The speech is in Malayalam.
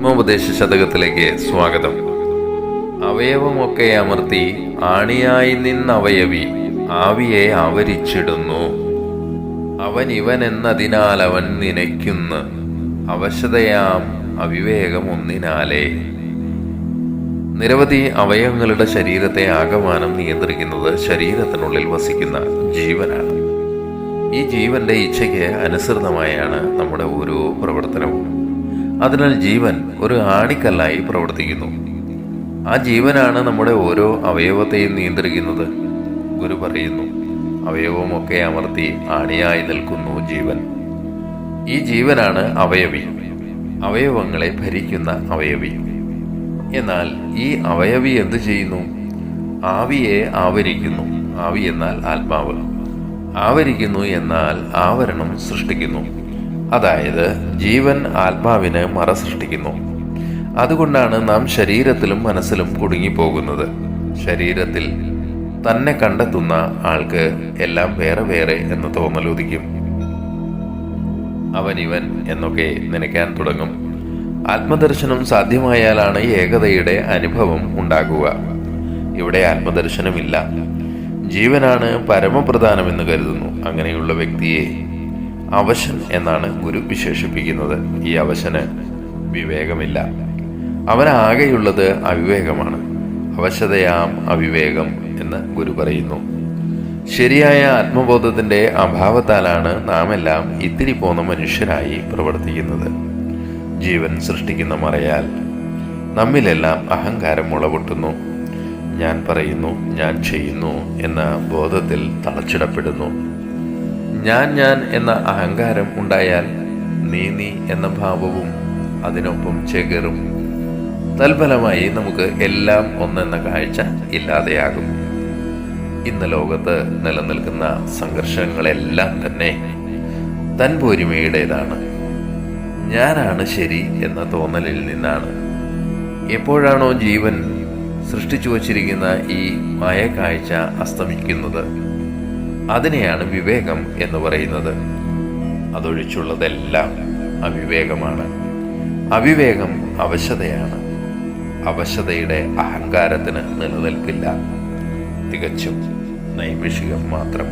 ആത്മോപദേശ ശതകത്തിലേക്ക് സ്വാഗതം. അവയവമൊക്കെ അമർത്തി ആണിയായി നിന്നവയവി ആവിയെ ആവരിച്ചിടുന്നു. അവൻ ഇവൻ എന്നതിനാൽ അവൻ നിനയ്ക്കുന്നു. അവശതയാം അവിവേകം ഒന്നിനാലേ. നിരവധി അവയവങ്ങളുടെ ശരീരത്തെ ആകമാനം നിയന്ത്രിക്കുന്നത് ശരീരത്തിനുള്ളിൽ വസിക്കുന്ന ജീവനാണ്. ഈ ജീവന്റെ ഇച്ഛയ്ക്ക് അനുസൃതമായാണ് നമ്മുടെ ഓരോ പ്രവർത്തനവും. അതിനാൽ ജീവൻ ഒരു ആണിക്കല്ലായി പ്രവർത്തിക്കുന്നു. ആ ജീവനാണ് നമ്മുടെ ഓരോ അവയവത്തെയും നിയന്ത്രിക്കുന്നത്. ഗുരു പറയുന്നു അവയവമൊക്കെ അമർത്തി ആണിയായി നിൽക്കുന്നു ജീവൻ. ഈ ജീവനാണ് അവയവി. അവയവങ്ങളെ ഭരിക്കുന്ന അവയവി. എന്നാൽ ഈ അവയവി എന്തു ചെയ്യുന്നു? ആവിയെ ആവരിക്കുന്നു. ആവി എന്നാൽ ആത്മാവ്. ആവരിക്കുന്നു എന്നാൽ ആവരണം സൃഷ്ടിക്കുന്നു. അതായത് ജീവൻ ആത്മാവിന് മറ സൃഷ്ടിക്കുന്നു. അതുകൊണ്ടാണ് നാം ശരീരത്തിലും മനസ്സിലും കുടുങ്ങിപ്പോകുന്നത്. ശരീരത്തിൽ തന്നെ കണ്ടെത്തുന്ന ആൾക്ക് എല്ലാം വേറെ വേറെ എന്ന് തോന്നലുദിക്കും. അവനിവൻ എന്നൊക്കെ നനയ്ക്കാൻ തുടങ്ങും. ആത്മദർശനം സാധ്യമായാലാണ് ഏകതയുടെ അനുഭവം ഉണ്ടാകുക. ഇവിടെ ആത്മദർശനമില്ല. ജീവനാണ് പരമപ്രധാനമെന്ന് കരുതുന്നു. അങ്ങനെയുള്ള വ്യക്തിയെ അവശൻ എന്നാണ് ഗുരു വിശേഷിപ്പിക്കുന്നത്. ഈ അവശന് വിവേകമില്ല. അവനാകെയുള്ളത് അവിവേകമാണ്. അവശതയാം അവിവേകം എന്ന് ഗുരു പറയുന്നു. ശരിയായ ആത്മബോധത്തിന്റെ അഭാവത്താലാണ് നാം എല്ലാം ഇത്തിരി പോന്ന മനുഷ്യരായി പ്രവർത്തിക്കുന്നത്. ജീവൻ സൃഷ്ടിക്കുന്ന മറയാൽ. നമ്മിലെല്ലാം അഹങ്കാരം മുളപൊട്ടുന്നു. ഞാൻ പറയുന്നു ഞാൻ ചെയ്യുന്നു എന്ന ബോധത്തിൽ തളച്ചിടപ്പെടുന്നു. ഞാൻ ഞാൻ എന്ന അഹങ്കാരം ഉണ്ടായാൽ നീ നീ എന്ന ഭാവവും അതിനൊപ്പം ചെകറും. തൽഫലമായി നമുക്ക് എല്ലാം ഒന്നെന്ന കാഴ്ച ഇല്ലാതെയാകും. ഇന്ന് ലോകത്ത് നിലനിൽക്കുന്ന സംഘർഷങ്ങളെല്ലാം തന്നെ തൻ പോരിമയുടേതാണ്. ഞാനാണ് ശരി എന്ന തോന്നലിൽ നിന്നാണ്. എപ്പോഴാണോ ജീവൻ സൃഷ്ടിച്ചു വച്ചിരിക്കുന്ന ഈ മായ കാഴ്ച അസ്തമിക്കുന്നത്. അതിനെയാണ് വിവേകം എന്ന് പറയുന്നത്. അതൊഴിച്ചുള്ളതെല്ലാം അവിവേകമാണ്. അവിവേകം അവശതയാണ്. അവശതയുടെ അഹങ്കാരത്തിന് നിലനിൽപ്പില്ല. തികച്ചും നൈമിഷികം മാത്രം.